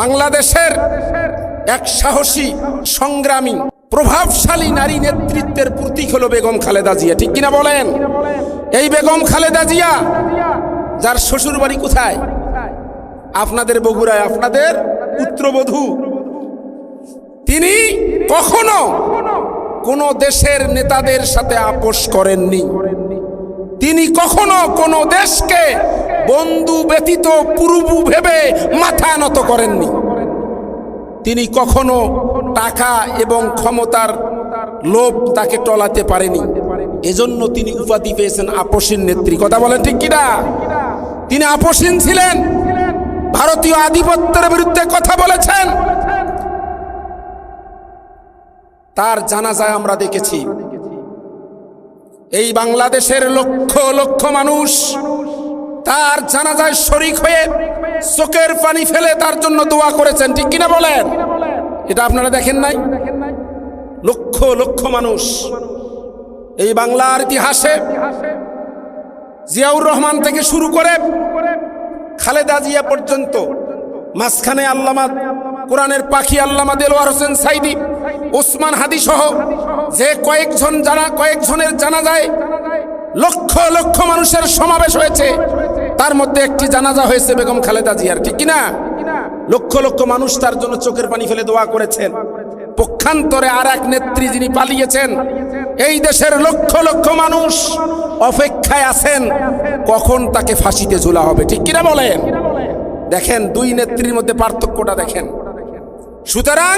বাংলাদেশের এক সাহসী, সংগ্রামী, প্রভাবশালী নারী নেতৃত্বের প্রতীক হলো বেগম খালেদা জিয়া। ঠিক কিনা বলেন? এই বেগম খালেদা জিয়া, যার শ্বশুর বাড়ি কোথায়? আপনাদের বগুড়ায়, আপনাদের পুত্রবধূ। তিনি কখনো কোন দেশের নেতাদের সাথে আপোষ করেননি। তিনি কখনো কোনো দেশকে বন্ধু ব্যতীত পূর্বু ভেবে মাথা নত করেননি। তিনি কখনো টাকা এবং ক্ষমতার লোভ তাকে টলাতে পারেনি। এজন্য তিনি উপাধি পেয়েছেন আপসীন নেত্রী। কথা বলেন ঠিক কিনা? তিনি আপসীন ছিলেন। ভারতীয় আধিপত্যের বিরুদ্ধে কথা বলেছেন। তার জানাজায় আমরা দেখেছি, এই বাংলাদেশের লক্ষ লক্ষ মানুষ তার জানাজায় শরিক হয়ে চোখের পানি ফেলে তার জন্য দোয়া করেছেন। ঠিক কিনা বলেন? এটা আপনারা দেখেন নাই? লক্ষ লক্ষ মানুষ এই বাংলার ইতিহাসে জিয়াউর রহমান থেকে শুরু করে খালেদা জিয়া পর্যন্ত মাঝখানে আল্লামা কোরআনের পাখি আল্লামা দেলোয়ার হোসেন সাইদি, ওসমান হাদি সহ যে কয়েকজন জানা কয়েকজনের জানা যায় লক্ষ লক্ষ মানুষের সমাবেশ হয়েছে তার মধ্যে একটি জানাজা হয়েছে বেগম খালেদা জিয়ার, ঠিক কিনা? লক্ষ লক্ষ মানুষ তার জন্য চোখের পানি ফেলে দোয়া করেছেন। পক্ষান্তরে আর এক নেত্রী যিনি পালিয়েছেন, এই দেশের লক্ষ লক্ষ মানুষ অপেক্ষায় আছেন, কখন তাকে ফাঁসিতে ঝুলা হবে, ঠিক কিনা বলেন? দেখেন, দুই নেত্রীর মধ্যে পার্থক্যটা দেখেন। সুতরাং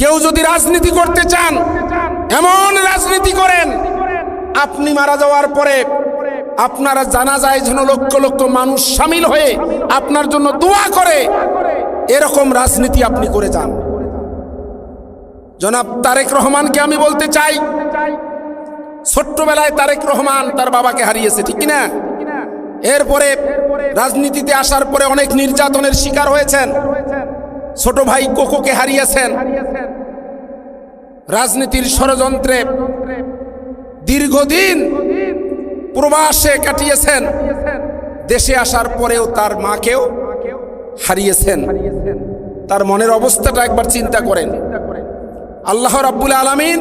কেউ যদি রাজনীতি করতে চান, এমন রাজনীতি করেন, আপনি মারা যাওয়ার পরে আপনারা জানা যায় যেন লক্ষ লক্ষ মানুষ সামিল হয়ে আপনার জন্য দোয়া করে, এরকম রাজনীতি আপনি করে যান। জনাব তারেক রহমানকে আমি বলতে চাই, ছোট্টবেলায় তারেক রহমান তার বাবাকে হারিয়েছে, ঠিক কিনা? এরপরে রাজনীতিতে আসার পরে অনেক নির্যাতনের শিকার হয়েছেন। ছোট ভাই কোকোকে হারিয়েছেন। রাজনীতির ষড়যন্ত্রে দীর্ঘদিন প্রবাসে কাটিয়েছেন। দেশে আসার পরেও তার মাকেও হারিয়েছেন। তার মনের অবস্থাটা একবার চিন্তা করেন। আল্লাহ রাব্বুল আলামিন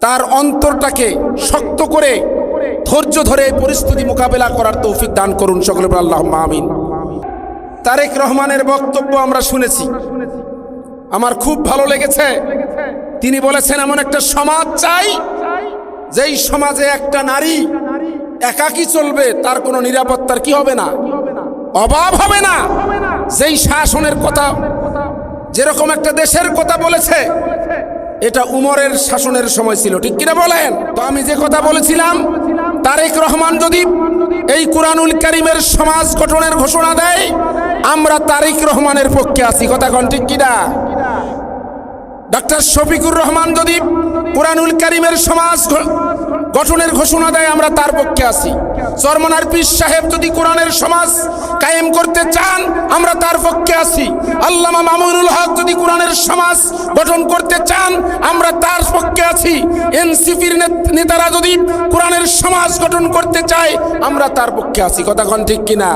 তার অন্তরটাকে শক্ত করে, ধৈর্য ধরে পরিস্থিতি মোকাবেলা করার তৌফিক দান করুন সকলে আল্লাহ আমিন। তারেক রহমানের বক্তব্য আমরা শুনেছি। আমার খুব ভালো লেগেছে। তিনি বলেছেন, এমন একটা সমাজ চাই যেই সমাজে একটা নারী একাকী চলবে, তার কোনো নিরাপত্তার কি হবে না? অভাব হবে না। যেই শাসনের কথা, যেরকম একটা দেশের কথা বলেছে, এটা উমরের শাসনের সময় ছিল। ঠিক কিনা বলেন? তো আমি যে কথা বলেছিলাম, তারেক রহমান যদি এই কোরআনুল করিমের সমাজ গঠনের ঘোষণা দেয়, আমরা তারেক রহমানের পক্ষে আছি। কথা কন ঠিক কিনা? ডক্টর শফিকুর রহমান যদি কোরআনুল করিমের সমাজ গঠনের ঘোষণা দেয়, আমরা তার পক্ষে আছি। চরমনার পীর সাহেব যদি কোরআনের সমাজ কায়েম করতে চান, আমরা তার পক্ষে আছি। আল্লামা মামুনুল হক যদি কোরআনের সমাজ গঠন করতে চান, আমরা তার পক্ষে আছি। এনসিপির নেতারা যদি কোরআনের সমাজ গঠন করতে চায়, আমরা তার পক্ষে আছি। কথা কন ঠিক কিনা?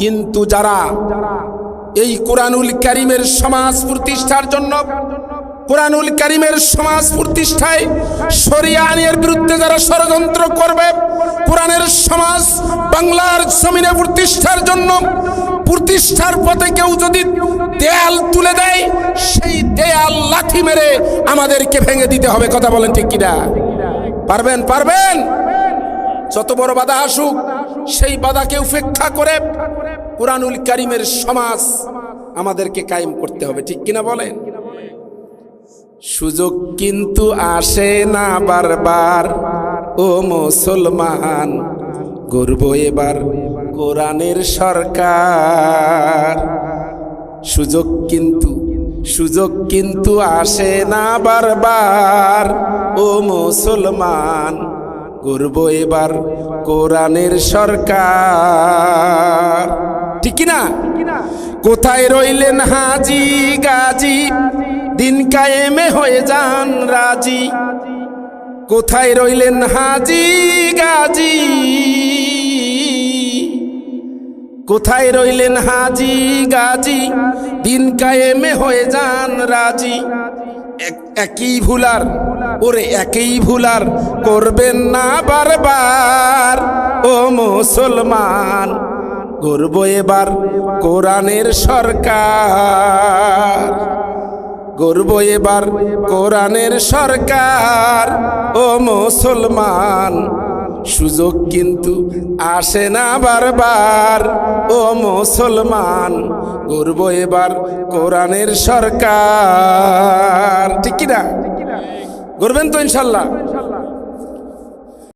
কিন্তু যারা এই কোরআনুল করিমের সমাজ প্রতিষ্ঠার জন্য কোরআনুল করিমের সমাজ প্রতিষ্ঠায় আইনের বিরুদ্ধে যারা ষড়যন্ত্র করবে, কোরআনের সমাজ বাংলার জমিনে প্রতিষ্ঠার জন্য প্রতিষ্ঠার পথে কেউ যদি দেয়াল তুলে দেয়, সেই দেয়াল লাঠি মেরে আমাদেরকে ভেঙে দিতে হবে। কথা বলেন ঠিক কিনা? পারবেন? পারবেন? যত বড় বাধা আসুক, সেই বাধাকে উপেক্ষা করে কোরআনুল করিমের সমাজ আমাদেরকে কায়েম করতে হবে। ঠিক কিনা বলেন? সুযোগ কিন্তু আসে না বারবার। ও মুসলমান, গর্ব এবার কোরআনের সরকার। সুযোগ কিন্তু সুযোগ কিন্তু আসে না বারবার। ও মুসলমান করব এবার কোরআনের সরকার। ঠিক না কোথায় রইলেন হাজি গাজি? দিন কায়েমে হয়ে যান রাজি। কোথায় রইলেন হাজি গাজি? কোথায় রইলেন হাজি গাজি? দিন কায়েমে হয়ে যান রাজি। এক- একই ভুলার, ওরে একই ভুলার করবেন না বারবার। ও মুসলমান করব এবার কোরআনের সরকার। গর্ব এবার কোরআনের সরকার। ও মুসলমান, সুযোগ কিন্তু আসে না বারবার। ও মুসলমান, গর্ব এবার কোরআনের সরকার। ঠিক কিনা? করবেন তো ইনশাল্লাহ।